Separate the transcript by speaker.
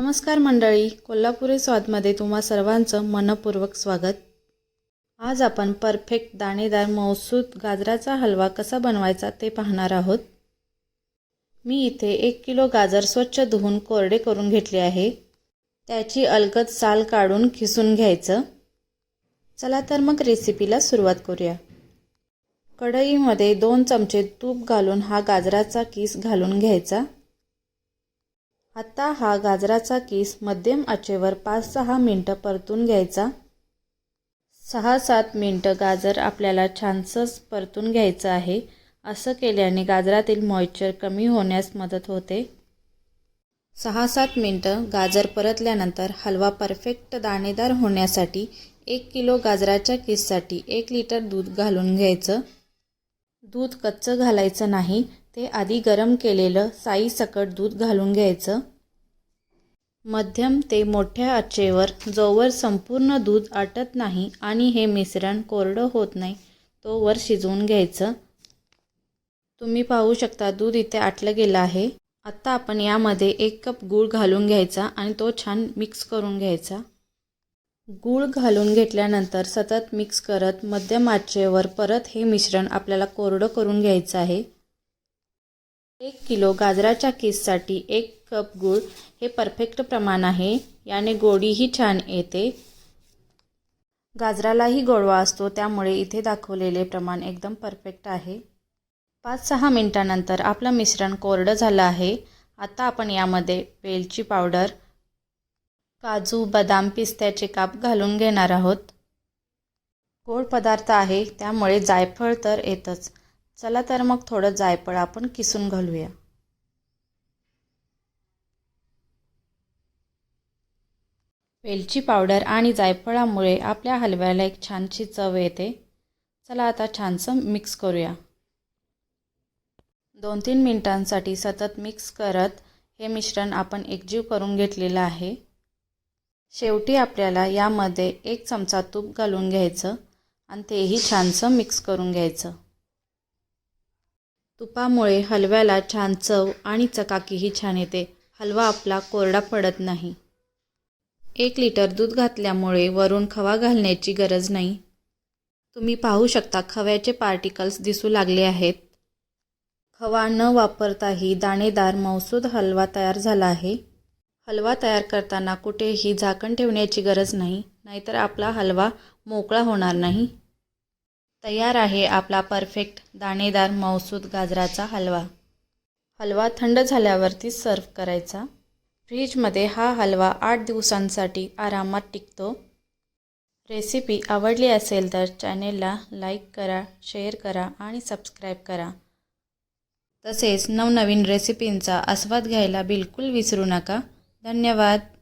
Speaker 1: नमस्कार मंडळी कोल्हापुरी स्वादमध्ये तुम्हा सर्वांचं मनपूर्वक स्वागत. आज आपण परफेक्ट दाणेदार मौसूद गाजराचा हलवा कसा बनवायचा ते पाहणार आहोत. मी इथे एक किलो गाजर स्वच्छ धुवून कोरडे करून घेतले आहे. त्याची अलगद साल काढून खिसून घ्यायचं. चला तर मग रेसिपीला सुरुवात करूया. कढईमध्ये दोन चमचे तूप घालून हा गाजराचा किस घालून घ्यायचा. आता हा गाजराचा किस मध्यम आचेवर पाच सहा मिनटं परतून घ्यायचा. सहा सात मिनटं गाजर आपल्याला छानसंच परतून घ्यायचं आहे. असं केल्याने गाजरातील मॉइश्चर कमी होण्यास मदत होते. सहा सात मिनटं गाजर परतल्यानंतर हलवा परफेक्ट दाणेदार होण्यासाठी एक किलो गाजराच्या किससाठी एक लिटर दूध घालून घ्यायचं. दूध कच्चं घालायचं नाही ते आधी गरम केलेलं साई सकट दूध घालून घ्यायचं. मध्यम ते मोठ्या आचेवर जोवर संपूर्ण दूध आटत नाही आणि हे मिश्रण कोरडं होत नाही तोवर शिजवून घ्यायचं. तुम्ही पाहू शकता दूध इथे आटलं गेलं आहे. आत्ता आपण यामध्ये एक कप गूळ घालून घ्यायचा आणि तो छान मिक्स करून घ्यायचा. गूळ घालून घेतल्यानंतर सतत मिक्स करत मध्यम आचेवर परत हे मिश्रण आपल्याला कोरडं करून घ्यायचं आहे. एक किलो गाजराच्या किससाठी एक कप गूळ हे परफेक्ट प्रमाण आहे. याने गोडीही छान येते. गाजरालाही गोडवा असतो त्यामुळे इथे दाखवलेले प्रमाण एकदम परफेक्ट आहे. पाच सहा मिनटानंतर आपलं मिश्रण कोरडं झालं आहे. आता आपण यामध्ये वेलची पावडर काजू बदाम पिस्त्याचे काप घालून घेणार आहोत. गोड पदार्थ आहे त्यामुळे जायफळ तर येतच. चला तर मग थोडं जायफळ आपण किसून घालूया. वेलची पावडर आणि जायफळामुळे आपल्या हलव्याला एक छानशी चव येते. चला आता छानसं मिक्स करूया. दोन तीन मिनटांसाठी सतत मिक्स करत हे मिश्रण आपण एकजीव करून घेतलेलं आहे. शेवटी आपल्याला यामध्ये एक चमचा तूप घालून घ्यायचं आणि तेही छानसं मिक्स करून घ्यायचं. तुपामुळे हलव्याला छान चव आणि चकाकीही छान येते. हलवा आपला कोरडा पडत नाही. एक लिटर दूध घातल्यामुळे वरून खवा घालण्याची गरज नाही. तुम्ही पाहू शकता खव्याचे पार्टिकल्स दिसू लागले आहेत. खवा न वापरताही दाणेदार मौसूद हलवा तयार झाला आहे. हलवा तयार करताना कुठेही झाकण ठेवण्याची गरज नाही नाहीतर आपला हलवा मोकळा होणार नाही. तयार आहे आपला परफेक्ट दाणेदार मौसूद गाजराचा हलवा. हलवा थंड झाल्यावरती सर्व करायचा. फ्रीजमध्ये हा हलवा आठ दिवसांसाठी आरामात टिकतो. रेसिपी आवडली असेल तर चॅनेलला लाईक करा शेअर करा आणि सबस्क्राईब करा. तसेच नवनवीन रेसिपींचा आस्वाद घ्यायला बिलकुल विसरू नका. धन्यवाद.